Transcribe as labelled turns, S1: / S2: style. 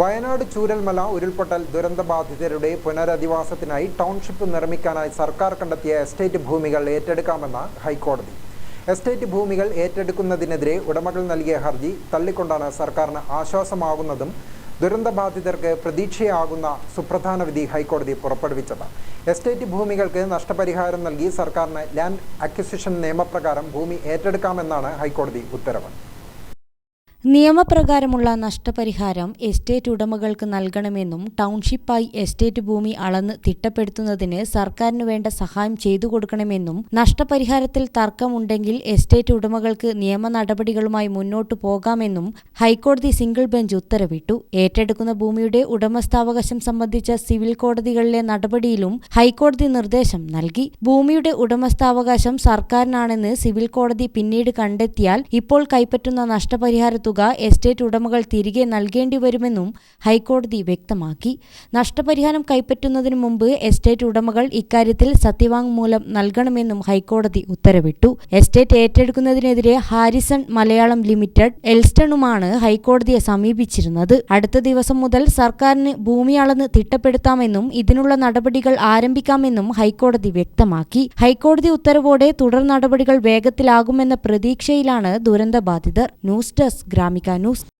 S1: വയനാട് ചൂരൽമല ഉരുൾപൊട്ടൽ ദുരന്തബാധിതരുടെ പുനരധിവാസത്തിനായി ടൗൺഷിപ്പ് നിർമ്മിക്കാനായി സർക്കാർ കണ്ടെത്തിയ എസ്റ്റേറ്റ് ഭൂമികൾ ഏറ്റെടുക്കാമെന്ന് ഹൈക്കോടതി. എസ്റ്റേറ്റ് ഭൂമികൾ ഏറ്റെടുക്കുന്നതിനെതിരെ ഉടമകൾ നൽകിയ ഹർജി തള്ളിക്കൊണ്ടാണ് സർക്കാരിന് ആശ്വാസമാകുന്നതും ദുരന്തബാധിതർക്ക് പ്രതീക്ഷയാകുന്ന സുപ്രധാന വിധി ഹൈക്കോടതി പുറപ്പെടുവിച്ചത്. എസ്റ്റേറ്റ് ഭൂമികൾക്ക് നഷ്ടപരിഹാരം നൽകി സർക്കാരിന് ലാൻഡ് അക്വിസിഷൻ നിയമപ്രകാരം ഭൂമി ഏറ്റെടുക്കാമെന്നാണ് ഹൈക്കോടതി ഉത്തരവ്.
S2: നിയമപ്രകാരമുള്ള നഷ്ടപരിഹാരം എസ്റ്റേറ്റ് ഉടമകൾക്ക് നൽകണമെന്നും ടൗൺഷിപ്പായി എസ്റ്റേറ്റ് ഭൂമി അളന്ന് തിട്ടപ്പെടുത്തുന്നതിന് സർക്കാരിന് വേണ്ട സഹായം ചെയ്തു കൊടുക്കണമെന്നും നഷ്ടപരിഹാരത്തിൽ തർക്കമുണ്ടെങ്കിൽ എസ്റ്റേറ്റ് ഉടമകൾക്ക് നിയമ നടപടികളുമായി മുന്നോട്ടു പോകാമെന്നും ഹൈക്കോടതി സിംഗിൾ ബെഞ്ച് ഉത്തരവിട്ടു. ഏറ്റെടുക്കുന്ന ഭൂമിയുടെ ഉടമസ്ഥാവകാശം സംബന്ധിച്ച സിവിൽ കോടതികളിലെ നടപടിയിലും ഹൈക്കോടതി നിർദ്ദേശം നൽകി. ഭൂമിയുടെ ഉടമസ്ഥാവകാശം സർക്കാരിനാണെന്ന് സിവിൽ കോടതി പിന്നീട് കണ്ടെത്തിയാൽ ഇപ്പോൾ കൈപ്പറ്റുന്ന നഷ്ടപരിഹാര തുക എസ്റ്റേറ്റ് ഉടമകൾ തിരികെ നൽകേണ്ടി വരുമെന്നും ഹൈക്കോടതി വ്യക്തമാക്കി. നഷ്ടപരിഹാരം കൈപ്പറ്റുന്നതിന് മുമ്പ് എസ്റ്റേറ്റ് ഉടമകൾ ഇക്കാര്യത്തിൽ സത്യവാങ്മൂലം നൽകണമെന്നും ഹൈക്കോടതി ഉത്തരവിട്ടു. എസ്റ്റേറ്റ് ഏറ്റെടുക്കുന്നതിനെതിരെ ഹാരിസൺ മലയാളം ലിമിറ്റഡ് എൽസ്റ്റണുമാണ് ഹൈക്കോടതിയെ സമീപിച്ചിരുന്നത്. അടുത്ത ദിവസം മുതൽ സർക്കാരിന് ഭൂമി അളന്ന് തിട്ടപ്പെടുത്താമെന്നും ഇതിനുള്ള നടപടികൾ ആരംഭിക്കാമെന്നും ഹൈക്കോടതി വ്യക്തമാക്കി. ഹൈക്കോടതി ഉത്തരവോടെ തുടർ നടപടികൾ വേഗത്തിലാകുമെന്ന പ്രതീക്ഷയിലാണ് ദുരന്തബാധിതർ. News desk Gramika news